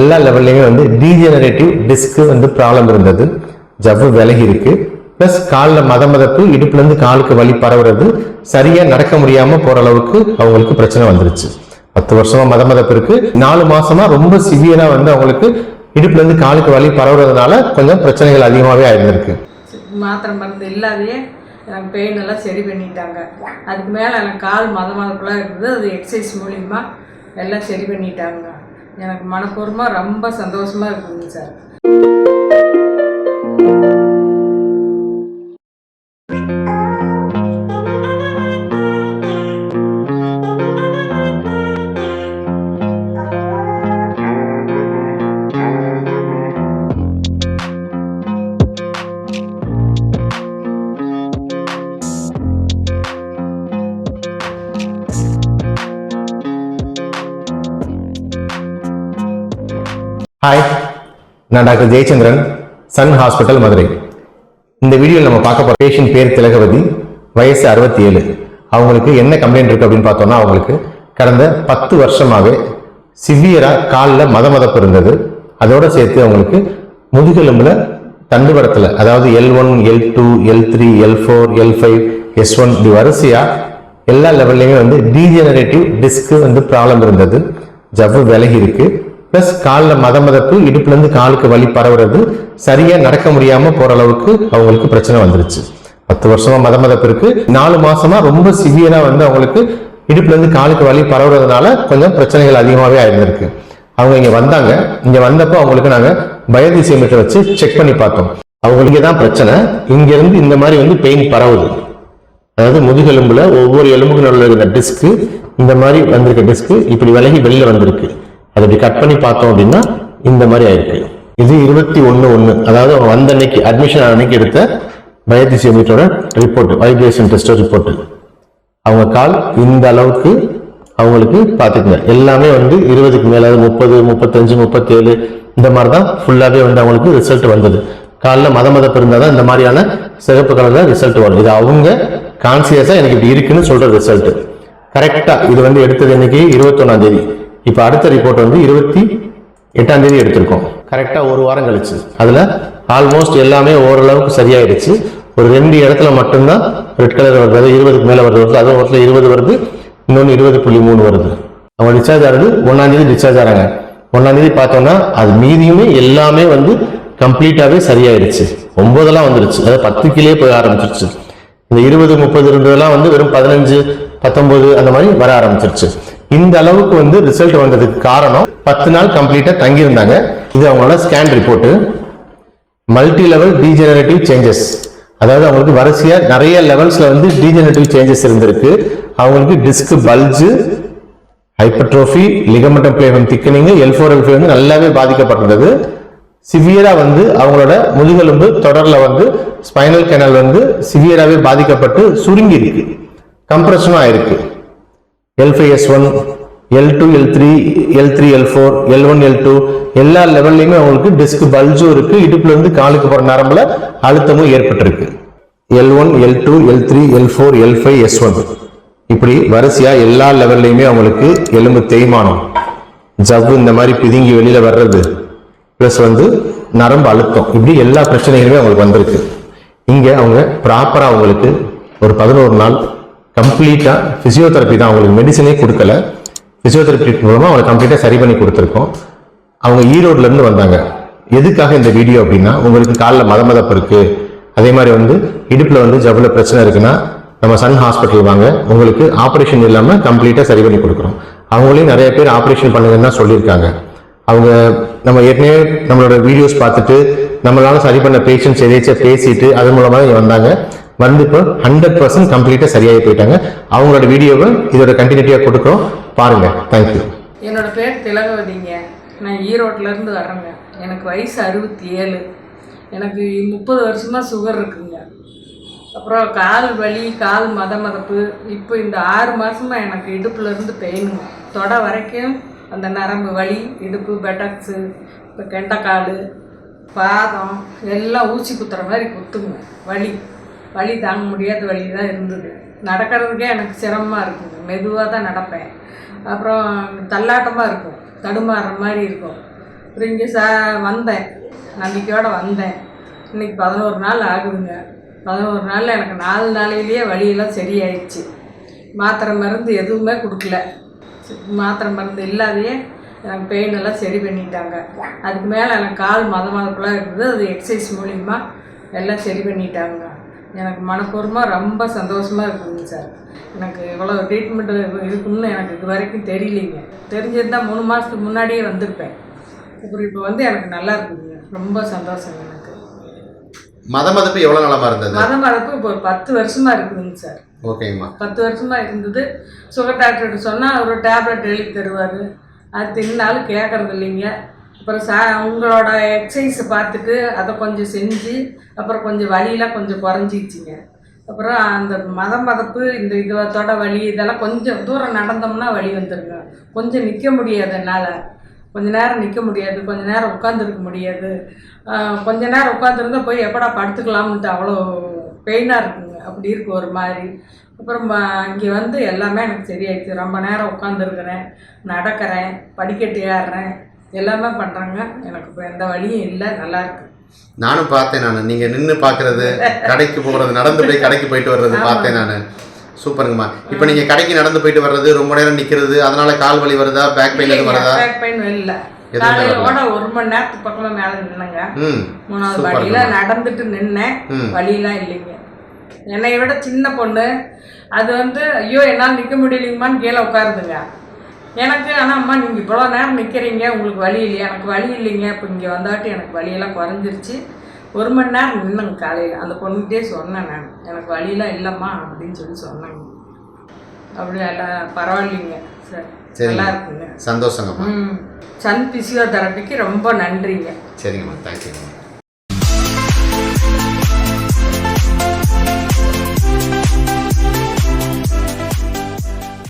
எல்லா லெவல்லையுமே வந்து degenerative disc வந்து ப்ராப்ளம் இருந்தது. ஜவ்வு விலகி இருக்கு. ப்ளஸ் காலில் மத மதப்பு இடுப்புலேருந்து காலுக்கு வலி பரவுறது சரியாக நடக்க முடியாமல் போகிற அளவுக்கு அவங்களுக்கு பிரச்சனை வந்துருச்சு. பத்து வருஷமா மத மதப்பு இருக்கு. நாலு மாசமா ரொம்ப சிவியராக வந்து அவங்களுக்கு இடுப்புலேருந்து காலுக்கு வலி பரவுறதுனால கொஞ்சம் பிரச்சனைகள் அதிகமாகவே ஆயிருந்திருக்கு. மாத்திரை மருந்து இல்லாதே எனக்கு பெயின் எல்லாம் சரி பண்ணிட்டாங்க. அதுக்கு மேலே எனக்கு கால் மத மதப்பெல்லாம் இருக்குது அது எக்ஸசைஸ் மூலிமா எல்லாம் சரி பண்ணிட்டாங்க. எனக்கு மனப்பூர்வமாக ரொம்ப சந்தோஷமாக இருக்குதுங்க சார். ஹாய் நான் doctor Jayachandran Sun hospital Madurai. இந்த வீடியோவில் நம்ம பார்க்க போகிற பேஷண்ட் பேர் திலகவதி வயசு அறுபத்தி ஏழு அவங்களுக்கு என்ன கம்ப்ளைண்ட் இருக்குது அப்படின்னு பார்த்தோம்னா அவங்களுக்கு கடந்த பத்து வருஷமாகவே சிவியராக காலில் மத மதப்பு இருந்தது. அதோடு சேர்த்து அவங்களுக்கு முதுகெலும்பில் தண்டுபடத்தில் அதாவது L one L two L three L four L five S one இப்படி வரிசையாக எல்லா லெவல்லையுமே வந்து டீஜெனரேட்டிவ் டிஸ்க்கு வந்து ப்ராப்ளம் இருந்தது. ஜவ்வு விலகி இருக்குது ப்ளஸ் காலில் மத மதப்பு இடுப்புல இருந்து காலுக்கு வலி பரவுறது சரியா நடக்க முடியாமல் போகிற அளவுக்கு அவங்களுக்கு பிரச்சனை வந்துருச்சு. பத்து வருஷமா மத மதப்பு இருக்கு. நாலு மாசமா ரொம்ப சிவியரா வந்து அவங்களுக்கு இடுப்புல இருந்து காலுக்கு வலி பரவுறதுனால கொஞ்சம் பிரச்சனைகள் அதிகமாகவே ஆயிருந்திருக்கு. அவங்க இங்க வந்தாங்க. இங்க வந்தப்போ அவங்களுக்கு நாங்க பயோதிசியமீட்டர் வச்சு செக் பண்ணி பார்த்தோம். அவங்களுக்கு தான் பிரச்சனை. இங்க இருந்து இந்த மாதிரி வந்து பெயின் பரவுது. அதாவது முதுகெலும்புல ஒவ்வொரு எலும்புக்கு நடுவில் இருக்கிற டிஸ்க்கு இந்த மாதிரி வந்திருக்க டிஸ்க்கு இப்படி விலகி வெளியில வந்திருக்கு. அதை இப்படி கட் பண்ணி பார்த்தோம் அப்படின்னா இந்த மாதிரி ஆயிருக்கு. இது இருபத்தி ஒன்று ஒன்று அதாவது அவங்க வந்த அன்னைக்கு அட்மிஷன் அன்னைக்கு எடுத்த பயோதிசியோமீட்டரோட ரிப்போர்ட் வைப்ரேஷன் டெஸ்ட் ரிப்போர்ட் அவங்க கால் இந்த அளவுக்கு அவங்களுக்கு பார்த்துக்குங்க. எல்லாமே வந்து இருபதுக்கு மேலே முப்பது முப்பத்தஞ்சு முப்பத்தேழு இந்த மாதிரி தான் ஃபுல்லாகவே வந்து அவங்களுக்கு ரிசல்ட் வந்தது. காலில் மத மதப்பு இருந்தால் தான் இந்த மாதிரியான சிறப்பு கலரில் ரிசல்ட் வரும். இது அவங்க கான்சியஸாக எனக்கு இப்படி இருக்குன்னு சொல்கிற ரிசல்ட் கரெக்டாக இது வந்து எடுத்தது இன்னைக்கு இருபத்தொன்னாம் தேதி. இப்போ அடுத்த ரிப்போர்ட் வந்து இருபத்தி எட்டாம் தேதி எடுத்திருக்கோம். கரெக்டா ஒரு வாரம் கழிச்சு. அதுல ஆல்மோஸ்ட் எல்லாமே ஓரளவுக்கு சரியாயிடுச்சு. ஒரு ரெண்டு இடத்துல மட்டும்தான் ரெட் கலர் வருது. அது இருபதுக்கு மேல வருது. வருது அது ஒரு இடத்துல இருபது வருது. இன்னொன்று இருபது புள்ளி மூணு வருது. அவங்க டிஸ்சார்ஜ் ஆகுது ஒன்னாம் தேதி டிஸ்சார்ஜ் ஆறாங்க. ஒன்னாம் தேதி பார்த்தோம்னா அது மீதியுமே எல்லாமே வந்து கம்ப்ளீட்டாவே சரியாயிடுச்சு. ஒன்பதெல்லாம் வந்துருச்சு. அதாவது பத்து கிலே போய் ஆரம்பிச்சிருச்சு. இந்த இருபது முப்பது இருந்ததெல்லாம் வந்து வெறும் பதினஞ்சு பத்தொன்பது அந்த மாதிரி வர ஆரம்பிச்சிருச்சு. இந்த அளவுக்கு வந்து ரிசல்ட் வந்ததுக்கு காரணம் பத்து நாள் கம்ப்ளீட்டா தங்கியிருந்தாங்க. இது அவங்களோட scan report multi level degenerative changes அதாவது அவங்களுக்கு வரிசையா நிறைய லெவல்ஸ்ல வந்து டீஜெனரேட்டிவ் சேஞ்சஸ் இருந்திருக்கு. அவங்களுக்கு disc bulge hypertrophy ligamentum flavum thickening L four வந்து நல்லாவே பாதிக்கப்பட்டிருந்தது. சிவியரா வந்து அவங்களோட முதுகெலும்பு தொடர்ல வந்து ஸ்பைனல் கேனல் வந்து சிவியராகவே பாதிக்கப்பட்டு சுருங்கி இருக்கு கம்ப்ரெஷனும் ஆயிருக்கு L five S one L two L three L three L four L one L two எல்லா லெவல்லையுமே அவங்களுக்கு டிஸ்க் பல்ஜும் இருக்கு. இடுப்புல இருந்து காலுக்கு போற நரம்புல அழுத்தமும் ஏற்பட்டிருக்கு. L one L two L three L four L five S one இப்படி வரிசையா எல்லா லெவல்லையுமே அவங்களுக்கு எலும்பு தேய்மானம் ஜவ்வு இந்த மாதிரி பிதுங்கி வெளியில வர்றது ப்ளஸ் வந்து நரம்பு அழுத்தம். இப்படி எல்லா பிரச்சனைகளுமே அவங்களுக்கு வந்திருக்கு. இங்க அவங்க ப்ராப்பரா அவங்களுக்கு ஒரு பதினோரு நாள் கம்ப்ளீட்டாக ஃபிசியோதெரப்பி தான் அவங்களுக்கு மெடிசனே கொடுக்கல. பிசியோதெரப்பி மூலமாக அவங்களை கம்ப்ளீட்டாக சரி பண்ணி கொடுத்துருக்கோம். அவங்க ஈரோட்லேருந்து வந்தாங்க. எதுக்காக இந்த வீடியோ அப்படின்னா உங்களுக்கு காலில் மத மதப்பு அதே மாதிரி வந்து இடுப்பில் வந்து ஜவ்வளோ பிரச்சனை இருக்குன்னா நம்ம சன் ஹாஸ்பிட்டல் வாங்க. உங்களுக்கு ஆப்ரேஷன் இல்லாமல் கம்ப்ளீட்டாக சரி பண்ணி கொடுக்குறோம். அவங்களையும் நிறைய பேர் ஆப்ரேஷன் பண்ணுங்கன்னு தான் சொல்லியிருக்காங்க. அவங்க நம்ம ஏற்கனவே நம்மளோட வீடியோஸ் பார்த்துட்டு நம்மளால சரி பண்ண பேஷண்ட்ஸ் எதாச்சும் பேசிட்டு அது மூலமாக இங்க வந்தாங்க. வந்து இப்போ ஹண்ட்ரட் பர்சன்ட் கம்ப்ளீட்டாக சரியாகி போயிட்டாங்க. அவங்களோட வீடியோவை இதோட கண்டினியூட்டியாக கொடுக்குறோம். பாருங்கள் தேங்க்யூ என்னோட பேர் திலகவதிங்க. நான் ஈரோட்டிலேருந்து இருந்து எனக்கு வயசு அறுபத்தி ஏழு எனக்கு முப்பது வருஷமாக சுகர் இருக்குங்க. அப்புறம் கால் வலி கால் மத மதப்பு இப்போ இந்த ஆறு மாதமாக எனக்கு இடுப்புலேருந்து பெயினுங்க தொடை வரைக்கும் அந்த நரம்பு வலி இடுப்பு பெட்டக்ஸு இப்போ கெண்டைக்காடு பாதம் எல்லாம் ஊசி குத்துற மாதிரி குத்துங்க. வலி. வழி தாங்க முடியாத வழி தான் இருந்தது. நடக்கிறதுக்கே எனக்கு சிரமமாக இருக்குது. மெதுவாக தான் நடப்பேன். அப்புறம் தள்ளாட்டமாக இருக்கும். தடுமாறுற மாதிரி இருக்கும். அப்புறம் இங்கே சா வந்தேன். நம்பிக்கையோடு வந்தேன். இன்றைக்கி பதினோரு நாள் ஆகுதுங்க. பதினோரு நாளில் எனக்கு நாலு நாளையிலேயே வழியெல்லாம் சரியாயிடுச்சு. மாத்திரை மருந்து எதுவுமே கொடுக்கல. மாத்திரை மருந்து இல்லாதையே எனக்கு பெயின் எல்லாம் சரி பண்ணிட்டாங்க. அதுக்கு மேலே எனக்கு கால் மத மதப்பெல்லாம் இருக்குது அது எக்ஸசைஸ் மூலிமா எல்லாம் சரி பண்ணிட்டாங்க. எனக்கு மனப்பூர்வமாக ரொம்ப சந்தோஷமாக இருக்குதுங்க சார். எனக்கு இவ்வளோ ட்ரீட்மெண்ட் இருக்கும்னு எனக்கு இது வரைக்கும் தெரியலிங்க. தெரிஞ்சிருந்தா மூணு மாதத்துக்கு முன்னாடியே வந்திருப்பேன். அப்புறம் இப்போ வந்து எனக்கு நல்லா இருக்குதுங்க. ரொம்ப சந்தோஷங்க எனக்கு. மத மதப்பு எவ்வளோ நாளமாக இருந்தது? மத மதப்பு இப்போ ஒரு பத்து வருஷமா இருக்குதுங்க சார். ஓகேங்கம்மா. பத்து வருஷமா இருந்தது. சுகர் டாக்டர்கிட்ட சொன்னால் ஒரு டேப்லெட் எழுதி தருவார். அது தின்னாலும் கேட்கறது இல்லைங்க. அப்புறம் சா உங்களோட எக்ஸசைஸ் பார்த்துட்டு அதை கொஞ்சம் செஞ்சு அப்புறம் கொஞ்சம் வலியெலாம் கொஞ்சம் குறைஞ்சிச்சுங்க அப்புறம் அந்த மத மதப்பு இந்த இதுவத்தோட வலி இதெல்லாம் கொஞ்சம் தூரம் நடந்தோம்னா வலி வந்துடுங்க கொஞ்சம் நிற்க முடியாது என்னால். கொஞ்ச நேரம் நிற்க முடியாது கொஞ்ச நேரம் உட்காந்துருக்க முடியாது. கொஞ்ச நேரம் உட்காந்துருந்தா போய் எப்படா படுத்துக்கலாம்ன்ட்டு அவ்வளோ பெயினாக இருக்குங்க. அப்படி இருக்கு ஒரு மாதிரி. அப்புறம் இங்கே வந்து எல்லாமே எனக்கு சரியாயிடுச்சு. ரொம்ப நேரம் உட்காந்துருக்குறேன் நடக்கிறேன் படிக்கட்டு ஏறுறேன். எல்லாமே பண்ணுறேங்க எனக்கு எந்த வழியும் இல்லை. நல்லா இருக்கு. நானும் பார்த்தேன் நான். நீங்கள் நின்று பார்க்கறது கடைக்கு போகிறது நடந்து போய் கடைக்கு போயிட்டு வர்றது பார்த்தேன் நான். சூப்பருங்கம்மா. இப்போ நீங்கள் கடைக்கு நடந்து போயிட்டு வர்றது ரொம்ப நேரம் நிற்கிறது அதனால கால் வலி வருதா பேக் பெயின் எதுவும் வருதா? பேக் பெயின் இல்லை. எதுவுமே காலையில வரல. கூட ஒரு மணி நேரத்துக்கு பக்கமாக மேலே நின்னுங்க. மூணாவது படியில நடந்துட்டு நின்னேன். வழியெல்லாம் இல்லைங்க. என்னை விட சின்ன பொண்ணு. அது வந்து ஐயோ என்னால் நிற்க முடியலைங்கம்மான்னு கீழே உட்காருதுங்க. எனக்கு ஆனால் அம்மா நீங்கள் இவ்வளோ நேரம் நிற்கிறீங்க உங்களுக்கு வலி இல்லையா? எனக்கு வலி இல்லைங்க இப்போ இங்கே வந்தாட்டி எனக்கு வலியெல்லாம் குறைஞ்சிருச்சு. ஒரு மணி நேரம் நின்னுங்க காலையில். அந்த பொண்ணுகிட்டே சொன்னேன் நான். எனக்கு வலியெல்லாம் இல்லைம்மா அப்படின்னு சொல்லி சொன்னாங்க. அப்படி எல்லாம் பரவாயில்லைங்க. சார். நல்லா இருக்குங்க. சந்தோஷங்கம்மா. ம். சன் பிசியோதெரபிக்கு ரொம்ப நன்றிங்க. சரிங்கம்மா. தேங்க்யூங்கம்மா.